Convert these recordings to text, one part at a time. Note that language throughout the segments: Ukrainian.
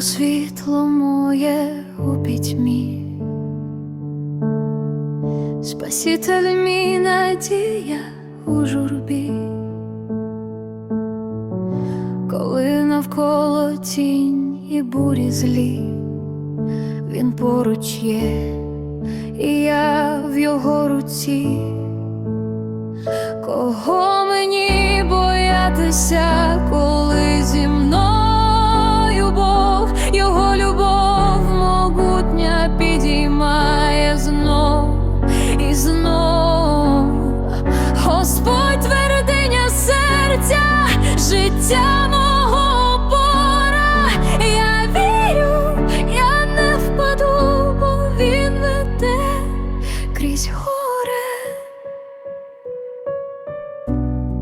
то світло моє у пітьмі, Спаситель мій надія у журбі, коли навколо тінь і бурі злі, він поруч є, і я в його руці. Кого мені боятися, коли зі мною життя мого опора. Я вірю, я не впаду, бо він крізь горе.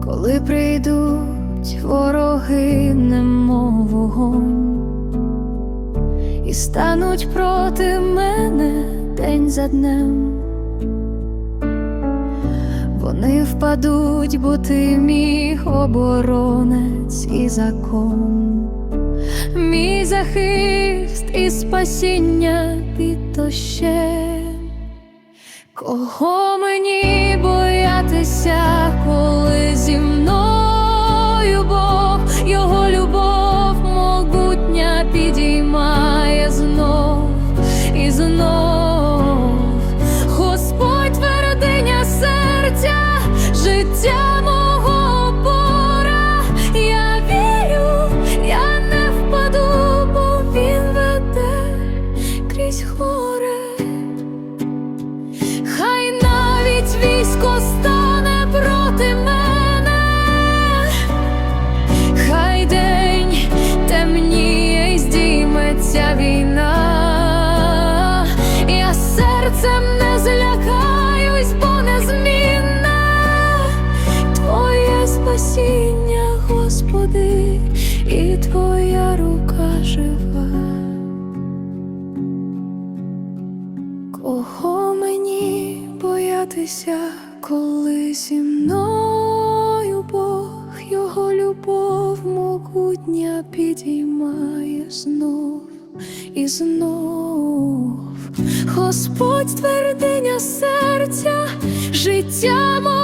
Коли прийдуть вороги, немов вогонь, і стануть проти мене день за днем, вони впадуть, бо ти мій оборонець і закон, мій захист і спасіння під дощем. Кого мені боятися, Господи, і Твоя рука жива. Кого мені боятися, коли зі мною Бог його любов могутня підіймає знов і знов. Господь твердиня серця, життя мого